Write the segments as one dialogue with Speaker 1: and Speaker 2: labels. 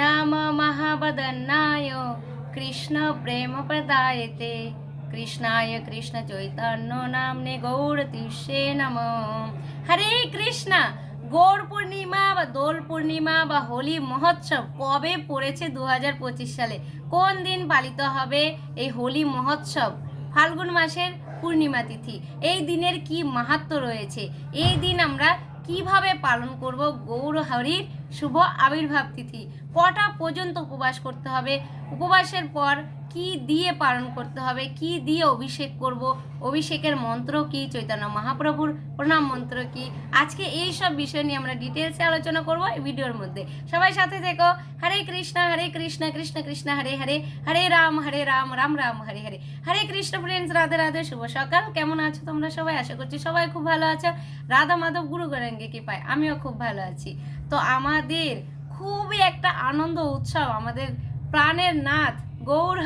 Speaker 1: নাম মহাবদন্নায় কৃষ্ণ প্রেমপদায়তে কৃষ্ণায় কৃষ্ণ চৈতন্য নাম নামনে গৌরতিষে নম হরে কৃষ্ণ গৌর পূর্ণিমা বা দোল পূর্ণিমা বা হোলি মহোৎসব কবে পড়েছে দু সালে কোন দিন পালিত হবে এই হোলি মহোৎসব ফাল্গুন মাসের পূর্ণিমা তিথি এই দিনের কি মাহাত্ম রয়েছে এই দিন আমরা কিভাবে পালন করব গৌর হরির শুভ আবির্ভাব তিথি কটা পর্যন্ত উপবাস করতে হবে উপবাসের পর কি দিয়ে পালন করতে হবে কি দিয়ে অভিষেক করব অভিষেকের মন্ত্র কি চৈতন্য মহাপ্রভুর প্রণাম মন্ত্র কি আজকে এই সব বিষয় নিয়ে আমরা ডিটেলসে আলোচনা করব এই ভিডিওর মধ্যে সবাই সাথে থেকো হরে কৃষ্ণ হরে কৃষ্ণ কৃষ্ণ কৃষ্ণ হরে হরে হরে রাম হরে রাম রাম রাম হরে হরে হরে কৃষ্ণ ফ্রেন্ডস রাধে রাধে শুভ সকাল কেমন আছো তোমরা সবাই আশা করছি সবাই খুব ভালো আছো রাধা মাধব গুরু কি পায় আমিও খুব ভালো আছি তো আমাদের খুবই একটা আনন্দ উৎসব আমাদের প্রাণের নাথ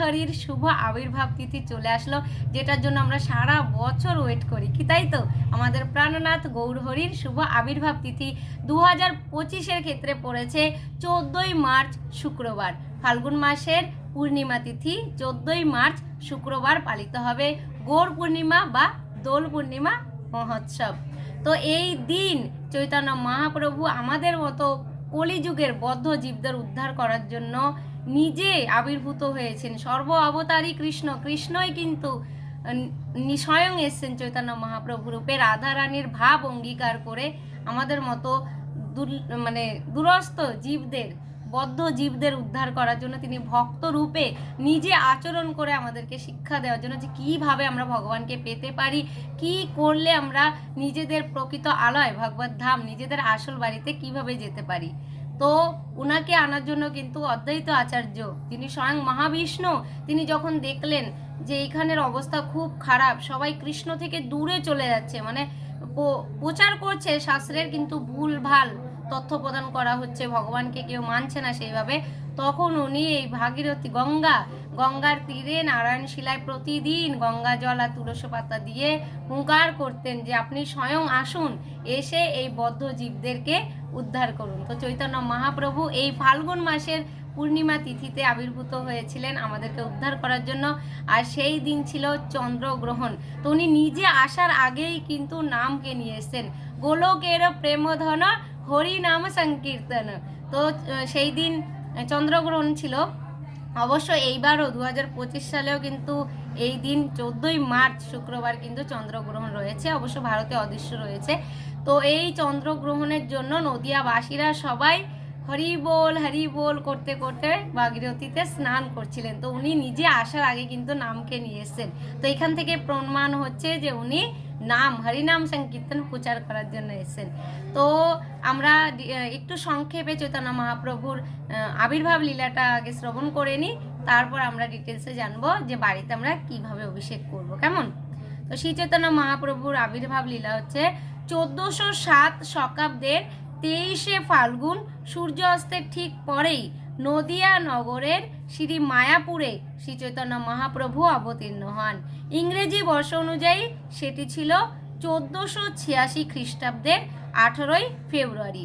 Speaker 1: হরির শুভ আবির্ভাব তিথি চলে আসলো যেটার জন্য আমরা সারা বছর ওয়েট করি কি তাই তো আমাদের প্রাণনাথ হরির শুভ আবির্ভাব তিথি দু হাজার পঁচিশের ক্ষেত্রে পড়েছে চোদ্দই মার্চ শুক্রবার ফাল্গুন মাসের পূর্ণিমা তিথি চোদ্দই মার্চ শুক্রবার পালিত হবে গৌর পূর্ণিমা বা দোল পূর্ণিমা মহোৎসব তো এই দিন চৈতন্য মহাপ্রভু আমাদের মতো কলিযুগের বদ্ধ জীবদের উদ্ধার করার জন্য নিজে আবির্ভূত হয়েছেন সর্ব অবতারী কৃষ্ণ কৃষ্ণই কিন্তু স্বয়ং এসছেন চৈতন্য মহাপ্রভু রূপে রাধারানীর ভাব অঙ্গীকার করে আমাদের মতো মানে দুরস্থ জীবদের বদ্ধ জীবদের উদ্ধার করার জন্য তিনি ভক্ত রূপে নিজে আচরণ করে আমাদেরকে শিক্ষা দেওয়ার জন্য যে কীভাবে আমরা ভগবানকে পেতে পারি কি করলে আমরা নিজেদের প্রকৃত আলয় ভগবত ধাম নিজেদের আসল বাড়িতে কিভাবে যেতে পারি তো উনাকে আনার জন্য কিন্তু অদ্বৈত আচার্য তিনি স্বয়ং মহাবিষ্ণু তিনি যখন দেখলেন যে এখানের অবস্থা খুব খারাপ সবাই কৃষ্ণ থেকে দূরে চলে যাচ্ছে মানে প্রচার করছে শাস্ত্রের কিন্তু ভুল ভাল তথ্য প্রদান করা হচ্ছে ভগবানকে কেউ মানছে না সেইভাবে তখন উনি এই ভাগীরথী গঙ্গা গঙ্গার তীরে নারায়ণ শিলায় প্রতিদিন গঙ্গা জল আর তুলসী পাতা দিয়ে হুঙ্কার করতেন যে আপনি স্বয়ং আসুন এসে এই বদ্ধ জীবদেরকে উদ্ধার করুন তো চৈতন্য মহাপ্রভু এই ফাল্গুন মাসের পূর্ণিমা তিথিতে আবির্ভূত হয়েছিলেন আমাদেরকে উদ্ধার করার জন্য আর সেই দিন ছিল চন্দ্রগ্রহণ তো উনি নিজে আসার আগেই কিন্তু নামকে নিয়ে এসছেন গোলকের প্রেমধন হরি নাম সংকীর্তন তো সেই দিন চন্দ্রগ্রহণ ছিল অবশ্য এইবারও দু হাজার সালেও কিন্তু এই দিন চোদ্দোই মার্চ শুক্রবার কিন্তু চন্দ্রগ্রহণ রয়েছে অবশ্য ভারতে অদৃশ্য রয়েছে তো এই চন্দ্রগ্রহণের জন্য নদিয়াবাসীরা সবাই হরি বল হরি বল করতে করতে ভাগীরথীতে স্নান করছিলেন তো উনি নিজে আসার আগে কিন্তু নামকে নিয়ে এসছেন তো এখান থেকে প্রমাণ হচ্ছে যে উনি নাম হরিনাম সংকীর্তন প্রচার করার জন্য এসেছেন তো আমরা একটু সংক্ষেপে চৈতন্য মহাপ্রভুর আবির্ভাব লীলাটা আগে শ্রবণ করে নিই তারপর আমরা ডিটেলসে জানবো যে বাড়িতে আমরা কিভাবে অভিষেক করব কেমন তো শ্রী চৈতন্য মহাপ্রভুর আবির্ভাব লীলা হচ্ছে চোদ্দোশো সাত শকাব্দের তেইশে ফাল্গুন সূর্য অস্তের ঠিক পরেই নদিয়া নগরের শ্রী মায়াপুরে শ্রী চৈতন্য মহাপ্রভু অবতীর্ণ হন ইংরেজি বর্ষ অনুযায়ী সেটি ছিল চোদ্দোশো ছিয়াশি খ্রিস্টাব্দের আঠেরোই ফেব্রুয়ারি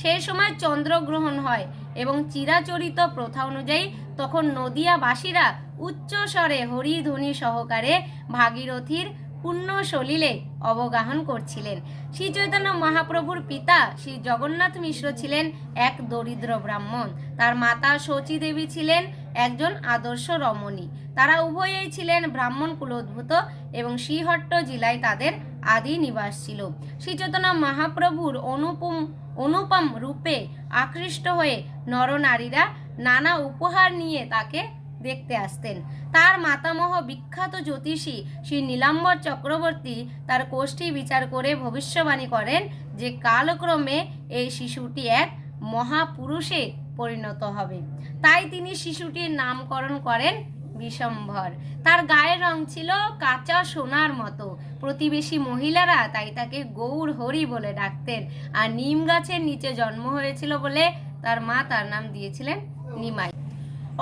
Speaker 1: সেই সময় চন্দ্রগ্রহণ হয় এবং চিরাচরিত প্রথা অনুযায়ী তখন নদিয়াবাসীরা উচ্চ স্বরে হরিধ্বনি সহকারে ভাগীরথীর পুণ্য সলিলে অবগাহন করছিলেন শ্রী চৈতন্য মহাপ্রভুর পিতা শ্রী জগন্নাথ মিশ্র ছিলেন এক দরিদ্র ব্রাহ্মণ তার মাতা শচী দেবী ছিলেন একজন আদর্শ রমণী তারা উভয়েই ছিলেন ব্রাহ্মণ কুলোদ্ভূত এবং শ্রীহট্ট জেলায় তাদের আদি নিবাস ছিল শ্রীচেতনা মহাপ্রভুর অনুপম অনুপম রূপে আকৃষ্ট হয়ে নরনারীরা নানা উপহার নিয়ে তাকে দেখতে আসতেন তার মাতামহ বিখ্যাত জ্যোতিষী শ্রী নীলাম্বর চক্রবর্তী তার কোষ্ঠী বিচার করে ভবিষ্যবাণী করেন যে কালক্রমে এই শিশুটি এক মহাপুরুষে পরিণত হবে তাই তিনি শিশুটির নামকরণ করেন বিশম্ভর তার গায়ের রং ছিল কাঁচা সোনার মতো প্রতিবেশী মহিলারা তাই তাকে গৌর হরি বলে ডাকতেন আর নিম গাছের নিচে জন্ম হয়েছিল বলে তার মা তার নাম দিয়েছিলেন নিমাই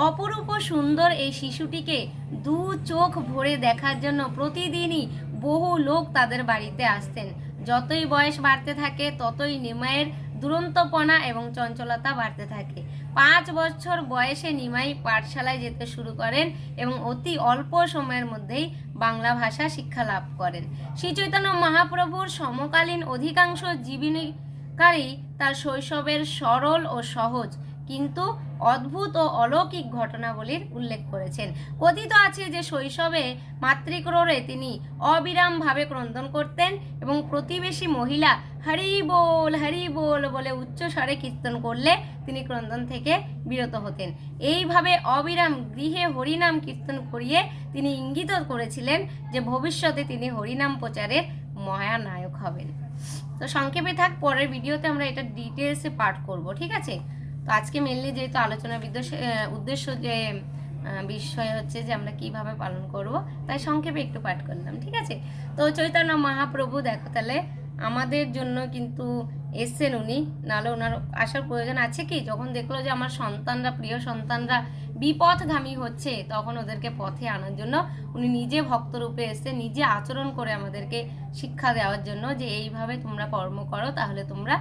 Speaker 1: অপরূপ সুন্দর এই শিশুটিকে দু চোখ ভরে দেখার জন্য প্রতিদিনই বহু লোক তাদের বাড়িতে আসতেন যতই বয়স বাড়তে থাকে ততই নিমাইয়ের দুরন্তপনা এবং চঞ্চলতা বাড়তে থাকে পাঁচ বছর বয়সে নিমাই পাঠশালায় যেতে শুরু করেন এবং অতি অল্প সময়ের মধ্যেই বাংলা ভাষা শিক্ষা লাভ করেন শ্রীচৈতন্য মহাপ্রভুর সমকালীন অধিকাংশ জীবনীকারী তার শৈশবের সরল ও সহজ কিন্তু অদ্ভুত ও অলৌকিক ঘটনাবলীর উল্লেখ করেছেন কথিত আছে যে শৈশবে মাতৃক্রোড়ে তিনি অবিরামভাবে ক্রন্দন করতেন এবং প্রতিবেশী মহিলা হরি বল হরি বল বলে উচ্চ স্বরে কীর্তন করলে তিনি ক্রন্দন থেকে বিরত হতেন এইভাবে অবিরাম গৃহে হরিনাম কীর্তন করিয়ে তিনি ইঙ্গিত করেছিলেন যে ভবিষ্যতে তিনি হরিনাম প্রচারের মহানায়ক হবেন তো সংক্ষেপে থাক পরের ভিডিওতে আমরা এটা ডিটেলসে পাঠ করব ঠিক আছে তো আজকে মেনলি যেহেতু আলোচনা উদ্দেশ্য যে বিষয় হচ্ছে যে আমরা কিভাবে পালন করব তাই সংক্ষেপে একটু পাঠ করলাম ঠিক আছে তো চৈতন্য মহাপ্রভু দেখো তাহলে আমাদের জন্য কিন্তু এসছেন উনি নাহলে ওনার আসার প্রয়োজন আছে কি যখন দেখলো যে আমার সন্তানরা প্রিয় সন্তানরা বিপথগামী হচ্ছে তখন ওদেরকে পথে আনার জন্য উনি নিজে ভক্তরূপে এসে নিজে আচরণ করে আমাদেরকে শিক্ষা দেওয়ার জন্য যে এইভাবে তোমরা কর্ম করো তাহলে তোমরা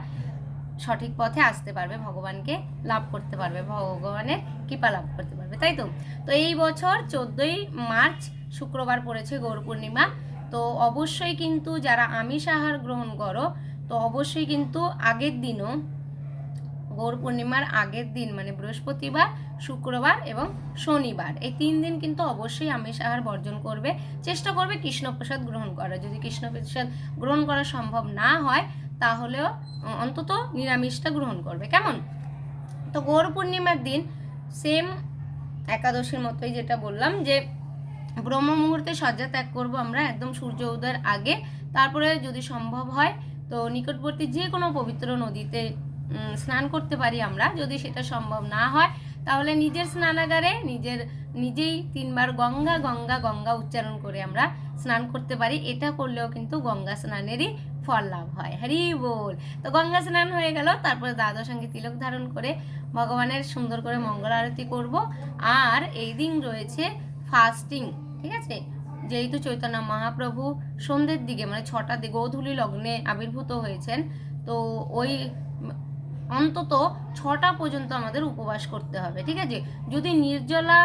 Speaker 1: সঠিক পথে আসতে পারবে ভগবানকে লাভ করতে পারবে ভগবানের কৃপা লাভ করতে পারবে তাই তো তো এই বছর চোদ্দোই মার্চ শুক্রবার পড়েছে গৌর পূর্ণিমা তো অবশ্যই কিন্তু যারা আমিষ আহার গ্রহণ করো তো অবশ্যই কিন্তু আগের দিনও গৌর পূর্ণিমার আগের দিন মানে বৃহস্পতিবার শুক্রবার এবং শনিবার এই তিন দিন কিন্তু অবশ্যই আমিষ আহার বর্জন করবে চেষ্টা করবে কৃষ্ণপ্রসাদ গ্রহণ করা যদি কৃষ্ণপ্রসাদ গ্রহণ করা সম্ভব না হয় তাহলেও অন্তত নিরামিষটা গ্রহণ করবে কেমন তো গৌর পূর্ণিমার দিন সেম একাদশীর মতোই যেটা বললাম যে ব্রহ্ম মুহূর্তে শয্যা ত্যাগ করব আমরা একদম সূর্য উদয়ের আগে তারপরে যদি সম্ভব হয় তো নিকটবর্তী যে কোনো পবিত্র নদীতে স্নান করতে পারি আমরা যদি সেটা সম্ভব না হয় তাহলে নিজের স্নানাগারে নিজের নিজেই তিনবার গঙ্গা গঙ্গা গঙ্গা উচ্চারণ করে আমরা স্নান করতে পারি এটা করলেও কিন্তু গঙ্গা স্নানেরই ফল লাভ হয় হ্যারি বল তো গঙ্গা স্নান হয়ে গেল তারপরে দাদা সঙ্গে তিলক ধারণ করে ভগবানের সুন্দর করে মঙ্গল আরতি করব আর এই দিন রয়েছে ফাস্টিং ঠিক আছে যেহেতু চৈতন্য মহাপ্রভু সন্ধ্যের দিকে মানে ছটা দিকে গোধূলি লগ্নে আবির্ভূত হয়েছেন তো ওই অন্তত ছটা পর্যন্ত আমাদের উপবাস করতে হবে ঠিক আছে যদি নির্জলা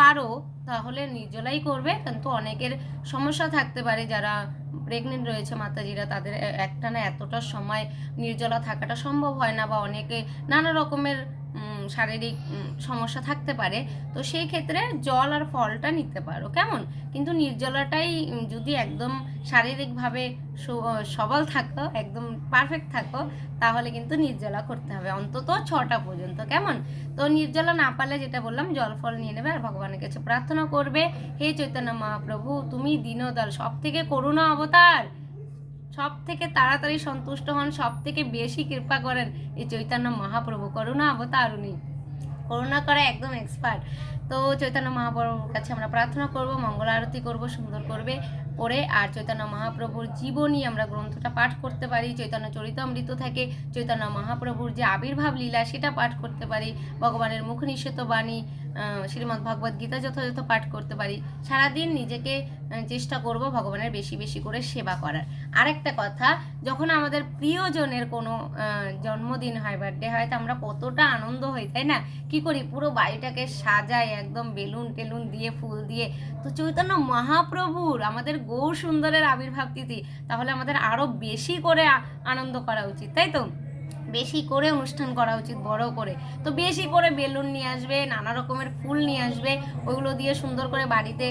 Speaker 1: পারো তাহলে নির্জলাই করবে কিন্তু অনেকের সমস্যা থাকতে পারে যারা প্রেগনেন্ট রয়েছে মাতাজিরা তাদের একটা না এতটা সময় নির্জলা থাকাটা সম্ভব হয় না বা অনেকে নানা রকমের শারীরিক সমস্যা থাকতে পারে তো সেই ক্ষেত্রে জল আর ফলটা নিতে পারো কেমন কিন্তু নির্জলাটাই যদি একদম শারীরিকভাবে সবল থাকো একদম পারফেক্ট থাকো তাহলে কিন্তু নির্জলা করতে হবে অন্তত ছটা পর্যন্ত কেমন তো নির্জলা না পারলে যেটা বললাম জল ফল নিয়ে নেবে আর ভগবানের কাছে প্রার্থনা করবে হে চৈতন্য মহাপ্রভু তুমি দিনদল সব থেকে করুণা অবতার সব থেকে তাড়াতাড়ি সন্তুষ্ট হন সব থেকে বেশি কৃপা করেন এই চৈতন্য মহাপ্রভু করুণা অবতার উনি করুণা করা একদম এক্সপার্ট তো চৈতন্য মহাপ্রভুর কাছে আমরা প্রার্থনা করব মঙ্গল আরতি করব সুন্দর করবে পড়ে আর চৈতন্য মহাপ্রভুর জীবনী আমরা গ্রন্থটা পাঠ করতে পারি চৈতন্য চরিতামৃত থাকে চৈতন্য মহাপ্রভুর যে আবির্ভাব লীলা সেটা পাঠ করতে পারি ভগবানের মুখ নিঃসৃত বাণী শ্রীমদ্ ভগবদ গীতা যথাযথ পাঠ করতে পারি সারাদিন নিজেকে চেষ্টা করব ভগবানের বেশি বেশি করে সেবা করার আরেকটা কথা যখন আমাদের প্রিয়জনের কোনো জন্মদিন হয় বার্থডে হয় তো আমরা কতটা আনন্দ হই তাই না কি করি পুরো বাড়িটাকে সাজাই একদম বেলুন টেলুন দিয়ে ফুল দিয়ে তো চৈতন্য মহাপ্রভুর আমাদের গৌর সুন্দরের আবির্ভাব তিথি তাহলে আমাদের আরও বেশি করে আনন্দ করা উচিত তাই তো বেশি করে অনুষ্ঠান করা উচিত বড় করে তো বেশি করে বেলুন নিয়ে আসবে নানা রকমের ফুল নিয়ে আসবে ওইগুলো দিয়ে সুন্দর করে বাড়িতে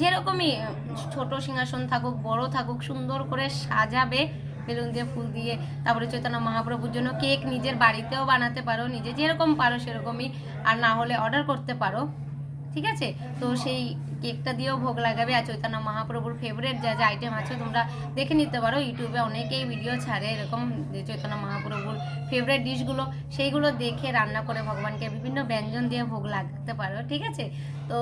Speaker 1: যেরকমই ছোট সিংহাসন থাকুক বড় থাকুক সুন্দর করে সাজাবে বেলুন দিয়ে ফুল দিয়ে তারপরে চৈতন্য মহাপ্রভুর জন্য কেক নিজের বাড়িতেও বানাতে পারো নিজে যেরকম পারো সেরকমই আর না হলে অর্ডার করতে পারো ঠিক আছে তো সেই কেকটা দিয়েও ভোগ লাগাবে আর চৈতন্য মহাপ্রভুর ফেভারেট যা যা আইটেম আছে তোমরা দেখে নিতে পারো ইউটিউবে অনেকেই ভিডিও ছাড়ে এরকম চৈতন্য মহাপ্রভুর ফেভারেট ডিশগুলো সেইগুলো দেখে রান্না করে ভগবানকে বিভিন্ন ব্যঞ্জন দিয়ে ভোগ লাগাতে পারো ঠিক আছে তো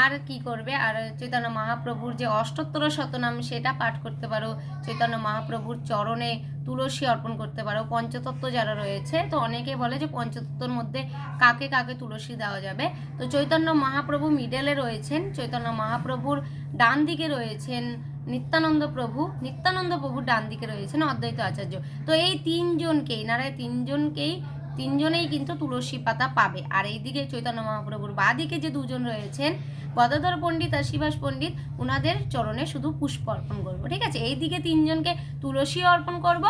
Speaker 1: আর কি করবে আর চৈতন্য মহাপ্রভুর যে অষ্টোত্তর শতনাম সেটা পাঠ করতে পারো চৈতন্য মহাপ্রভুর চরণে তুলসী অর্পণ করতে পারো পঞ্চতত্ত্ব যারা রয়েছে তো অনেকে বলে যে পঞ্চতত্ত্বর মধ্যে কাকে কাকে তুলসী দেওয়া যাবে তো চৈতন্য মহাপ্রভু মিডেলে রয়েছেন চৈতন্য মহাপ্রভুর ডান দিকে রয়েছেন নিত্যানন্দ প্রভু নিত্যানন্দ প্রভুর ডান দিকে রয়েছেন অদ্বৈত আচার্য তো এই তিনজনকেই নারায় তিনজনকেই তিনজনেই কিন্তু তুলসী পাতা পাবে আর এইদিকে চৈতন্য মহাপ্রভুর দিকে যে দুজন রয়েছেন গদাধর পণ্ডিত আর শিবাস পণ্ডিত ওনাদের চরণে শুধু পুষ্প অর্পণ করবো ঠিক আছে এই দিকে তিনজনকে তুলসী অর্পণ করব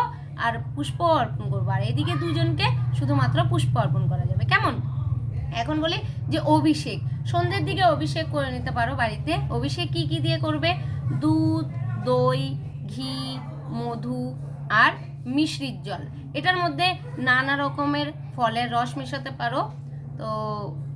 Speaker 1: আর পুষ্প অর্পণ করবো আর এইদিকে দুজনকে শুধুমাত্র পুষ্প অর্পণ করা যাবে কেমন এখন বলি যে অভিষেক সন্ধ্যের দিকে অভিষেক করে নিতে পারো বাড়িতে অভিষেক কি কি দিয়ে করবে দুধ দই ঘি মধু আর মিশ্রিত জল এটার মধ্যে নানা রকমের ফলের রস মেশাতে পারো তো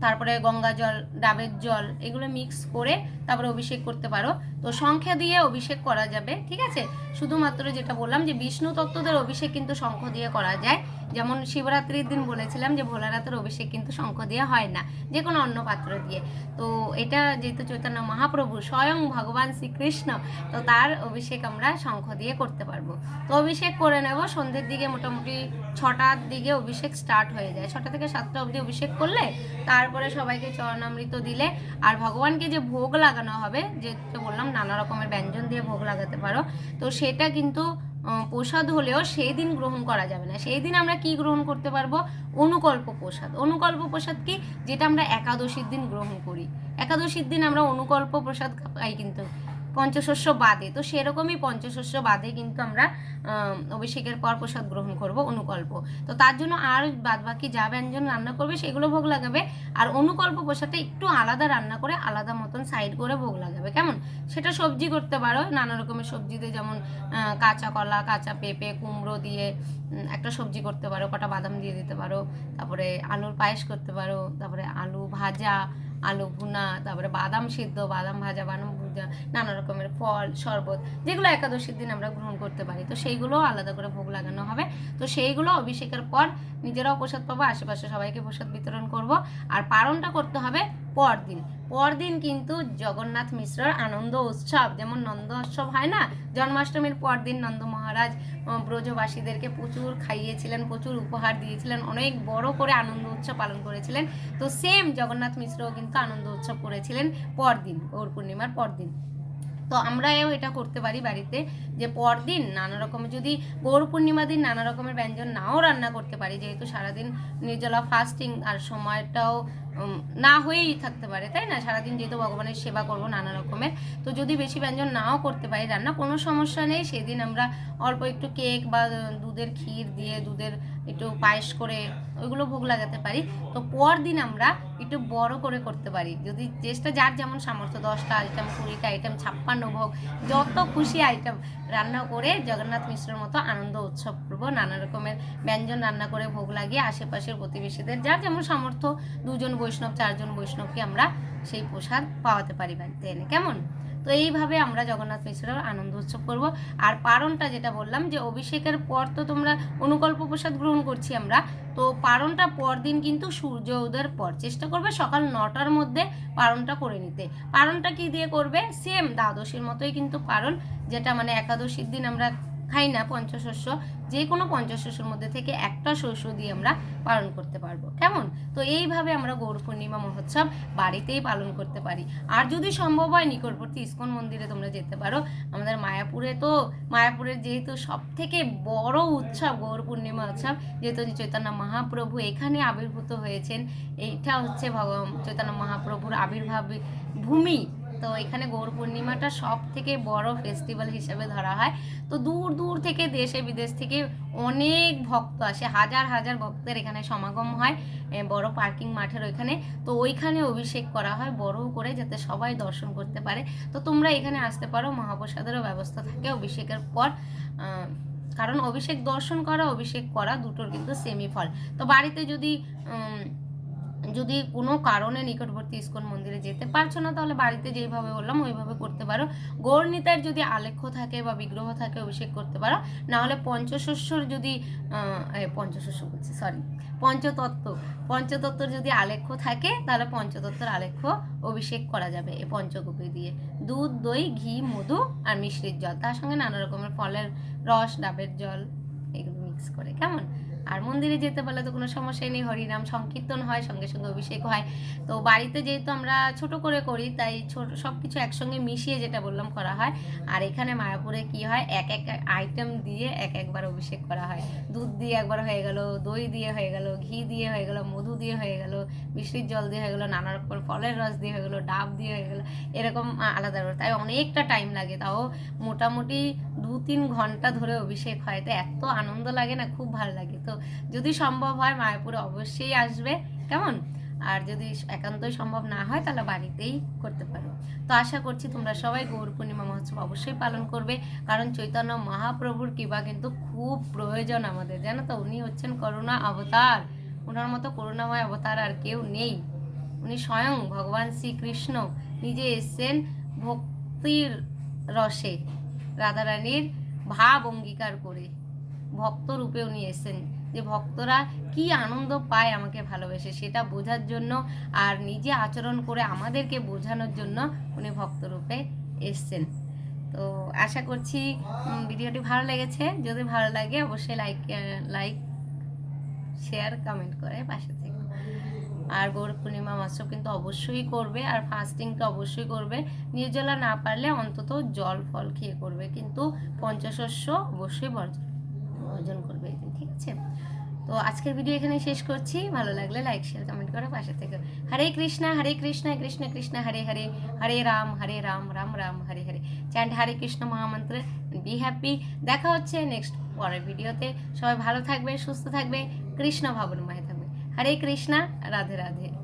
Speaker 1: তারপরে গঙ্গা জল ডাবের জল এগুলো মিক্স করে তারপরে অভিষেক করতে পারো তো সংখ্যা দিয়ে অভিষেক করা যাবে ঠিক আছে শুধুমাত্র যেটা বললাম যে বিষ্ণু তত্ত্বদের অভিষেক কিন্তু সংখ্যা দিয়ে করা যায় যেমন শিবরাত্রির দিন বলেছিলাম যে ভোলারাতের অভিষেক কিন্তু শঙ্খ দিয়ে হয় না যে কোনো অন্য পাত্র দিয়ে তো এটা যেহেতু চৈতন্য মহাপ্রভু স্বয়ং ভগবান শ্রীকৃষ্ণ তো তার অভিষেক আমরা শঙ্খ দিয়ে করতে পারবো তো অভিষেক করে নেব সন্ধ্যের দিকে মোটামুটি ছটার দিকে অভিষেক স্টার্ট হয়ে যায় ছটা থেকে সাতটা অবধি অভিষেক করলে তারপরে সবাইকে চরণামৃত দিলে আর ভগবানকে যে ভোগ লাগানো হবে যেহেতু বললাম নানা রকমের ব্যঞ্জন দিয়ে ভোগ লাগাতে পারো তো সেটা কিন্তু প্রসাদ হলেও সেই দিন গ্রহণ করা যাবে না সেই দিন আমরা কি গ্রহণ করতে পারবো অনুকল্প প্রসাদ অনুকল্প প্রসাদ কি যেটা আমরা একাদশীর দিন গ্রহণ করি একাদশীর দিন আমরা অনুকল্প প্রসাদ খাই কিন্তু পঞ্চশস্য বাদে তো সেরকমই পঞ্চশস্য বাদে কিন্তু আমরা অভিষেকের পর প্রসাদ গ্রহণ করব অনুকল্প তো তার জন্য আর বাদ বাকি যা ব্যঞ্জন রান্না করবে সেগুলো ভোগ লাগাবে আর অনুকল্প প্রসাদে একটু আলাদা রান্না করে আলাদা মতন সাইড করে ভোগ লাগাবে কেমন সেটা সবজি করতে পারো নানা রকমের সবজিতে যেমন কাঁচা কলা কাঁচা পেঁপে কুমড়ো দিয়ে একটা সবজি করতে পারো কটা বাদাম দিয়ে দিতে পারো তারপরে আলুর পায়েস করতে পারো তারপরে আলু ভাজা আলু ভুনা তারপরে বাদাম সিদ্ধ বাদাম ভাজা বাদাম ভুজা নানা রকমের ফল শরবত যেগুলো একাদশীর দিন আমরা গ্রহণ করতে পারি তো সেইগুলো আলাদা করে ভোগ লাগানো হবে তো সেইগুলো অভিষেকের পর নিজেরাও প্রসাদ পাবো আশেপাশে সবাইকে প্রসাদ বিতরণ করব আর পারণটা করতে হবে পরদিন পরদিন কিন্তু জগন্নাথ মিশ্রর আনন্দ উৎসব যেমন নন্দ উৎসব হয় না জন্মাষ্টমীর পরদিন নন্দ মহারাজ ব্রজবাসীদেরকে প্রচুর খাইয়েছিলেন প্রচুর উপহার দিয়েছিলেন অনেক বড় করে আনন্দ উৎসব পালন করেছিলেন তো সেম জগন্নাথ মিশ্রও কিন্তু আনন্দ উৎসব করেছিলেন পরদিন গৌর পূর্ণিমার পরদিন তো আমরাও এটা করতে পারি বাড়িতে যে পরদিন নানা রকম যদি গৌর পূর্ণিমা দিন নানা রকমের ব্যঞ্জন নাও রান্না করতে পারি যেহেতু সারাদিন নির্জলা ফাস্টিং আর সময়টাও না হয়েই থাকতে পারে তাই না সারাদিন যেহেতু ভগবানের সেবা করবো নানা রকমের তো যদি বেশি ব্যঞ্জন নাও করতে পারি রান্না কোনো সমস্যা নেই সেদিন আমরা অল্প একটু কেক বা দুধের ক্ষীর দিয়ে দুধের একটু পায়েস করে ওইগুলো ভোগ লাগাতে পারি তো পরদিন আমরা একটু বড় করে করতে পারি যদি চেষ্টা যার যেমন সামর্থ্য দশটা আইটেম কুড়িটা আইটেম ছাপ্পান্ন ভোগ যত খুশি আইটেম রান্না করে জগন্নাথ মিশ্রের মতো আনন্দ উৎসব করব নানা রকমের ব্যঞ্জন রান্না করে ভোগ লাগিয়ে আশেপাশের প্রতিবেশীদের যার যেমন সামর্থ্য দুজন বৈষ্ণব চারজন বৈষ্ণবকে আমরা সেই প্রসাদ পাওয়াতে পারি বাড়িতে এনে কেমন তো এইভাবে আমরা জগন্নাথ মিশ্রের আনন্দ উৎসব করবো আর পারণটা যেটা বললাম যে অভিষেকের পর তো তোমরা অনুকল্প প্রসাদ গ্রহণ করছি আমরা তো পারণটা পরদিন কিন্তু সূর্য উদয়ের পর চেষ্টা করবে সকাল নটার মধ্যে পারণটা করে নিতে পারণটা কি দিয়ে করবে সেম দ্বাদশীর মতোই কিন্তু পারণ যেটা মানে একাদশীর দিন আমরা খাই না পঞ্চশস্য যে কোনো পঞ্চাশ শস্যর মধ্যে থেকে একটা শস্য দিয়ে আমরা পালন করতে পারবো কেমন তো এইভাবে আমরা গৌর পূর্ণিমা মহোৎসব বাড়িতেই পালন করতে পারি আর যদি সম্ভব হয় নিকটবর্তী ইস্কন মন্দিরে তোমরা যেতে পারো আমাদের মায়াপুরে তো মায়াপুরের যেহেতু সব থেকে বড় উৎসব গৌর পূর্ণিমা উৎসব যেহেতু চৈতন্য মহাপ্রভু এখানে আবির্ভূত হয়েছেন এইটা হচ্ছে ভগবান চৈতন্য মহাপ্রভুর আবির্ভাব ভূমি তো এখানে গৌর পূর্ণিমাটা সব থেকে বড় ফেস্টিভ্যাল হিসেবে ধরা হয় তো দূর দূর থেকে দেশে বিদেশ থেকে অনেক ভক্ত আসে হাজার হাজার ভক্তের এখানে সমাগম হয় বড় পার্কিং মাঠের ওইখানে তো ওইখানে অভিষেক করা হয় বড় করে যাতে সবাই দর্শন করতে পারে তো তোমরা এখানে আসতে পারো মহাপ্রসাদেরও ব্যবস্থা থাকে অভিষেকের পর কারণ অভিষেক দর্শন করা অভিষেক করা দুটোর কিন্তু সেমি ফল তো বাড়িতে যদি যদি কোনো কারণে নিকটবর্তী ইস্কন মন্দিরে যেতে পারছো না তাহলে বাড়িতে যেইভাবে বললাম ওইভাবে করতে পারো গৌরনীতার যদি আলেখ্য থাকে বা বিগ্রহ থাকে অভিষেক করতে পারো নাহলে পঞ্চশস্যর যদি পঞ্চশস্য বলছি সরি পঞ্চতত্ত্ব পঞ্চতত্ত্বর যদি আলেখ্য থাকে তাহলে পঞ্চতত্ত্বর আলেখ্য অভিষেক করা যাবে এই পঞ্চকূপি দিয়ে দুধ দই ঘি মধু আর মিশ্রির জল তার সঙ্গে নানা রকমের ফলের রস ডাবের জল এগুলো মিক্স করে কেমন আর মন্দিরে যেতে পারলে তো কোনো সমস্যাই নেই হরিনাম সংকীর্তন হয় সঙ্গে সঙ্গে অভিষেক হয় তো বাড়িতে যেহেতু আমরা ছোট করে করি তাই ছোট সব কিছু একসঙ্গে মিশিয়ে যেটা বললাম করা হয় আর এখানে মায়াপুরে কি হয় এক এক আইটেম দিয়ে এক একবার অভিষেক করা হয় দুধ দিয়ে একবার হয়ে গেল দই দিয়ে হয়ে গেল ঘি দিয়ে হয়ে গেল মধু দিয়ে হয়ে গেল মিষ্টির জল দিয়ে হয়ে গেলো নানা রকম ফলের রস দিয়ে হয়ে গেলো ডাব দিয়ে হয়ে গেলো এরকম আলাদা তাই অনেকটা টাইম লাগে তাও মোটামুটি দু তিন ঘন্টা ধরে অভিষেক হয় তো এত আনন্দ লাগে না খুব ভালো লাগে তো যদি সম্ভব হয় মায়াপুরে অবশ্যই আসবে কেমন আর যদি একান্তই সম্ভব না হয় তাহলে বাড়িতেই করতে পারো তো আশা করছি তোমরা সবাই গৌর পূর্ণিমা মহোৎসব অবশ্যই পালন করবে কারণ চৈতন্য মহাপ্রভুর কিবা কিন্তু খুব প্রয়োজন আমাদের জানো তো উনি হচ্ছেন করুণা অবতার ওনার মতো করুণাময় অবতার আর কেউ নেই উনি স্বয়ং ভগবান শ্রীকৃষ্ণ নিজে এসছেন ভক্তির রসে রাধারানীর ভাব অঙ্গীকার করে ভক্ত রূপে উনি এসেছেন যে ভক্তরা কি আনন্দ পায় আমাকে ভালোবেসে সেটা বোঝার জন্য আর নিজে আচরণ করে আমাদেরকে বোঝানোর জন্য উনি ভক্তরূপে এসছেন তো আশা করছি ভিডিওটি ভালো লেগেছে যদি ভালো লাগে অবশ্যই লাইক লাইক শেয়ার কমেন্ট করে পাশে থেকে আর গৌর পূর্ণিমা মাস কিন্তু অবশ্যই করবে আর ফাস্টিংটা অবশ্যই করবে নির্জলা না পারলে অন্তত জল ফল খেয়ে করবে কিন্তু পঞ্চশস্য অবশ্যই বর্জন বর্জন করবে আছে তো আজকের ভিডিও এখানে শেষ করছি ভালো লাগলে লাইক শেয়ার কমেন্ট করো পাশে থেকে হরে কৃষ্ণা হরে কৃষ্ণা কৃষ্ণ কৃষ্ণ হরে হরে হরে রাম হরে রাম রাম রাম হরে হরে চ্যান্ড হরে কৃষ্ণ মহামন্ত্র বি হ্যাপি দেখা হচ্ছে নেক্সট পরের ভিডিওতে সবাই ভালো থাকবে সুস্থ থাকবে কৃষ্ণ ভাবনময় থাকবে হরে কৃষ্ণা রাধে রাধে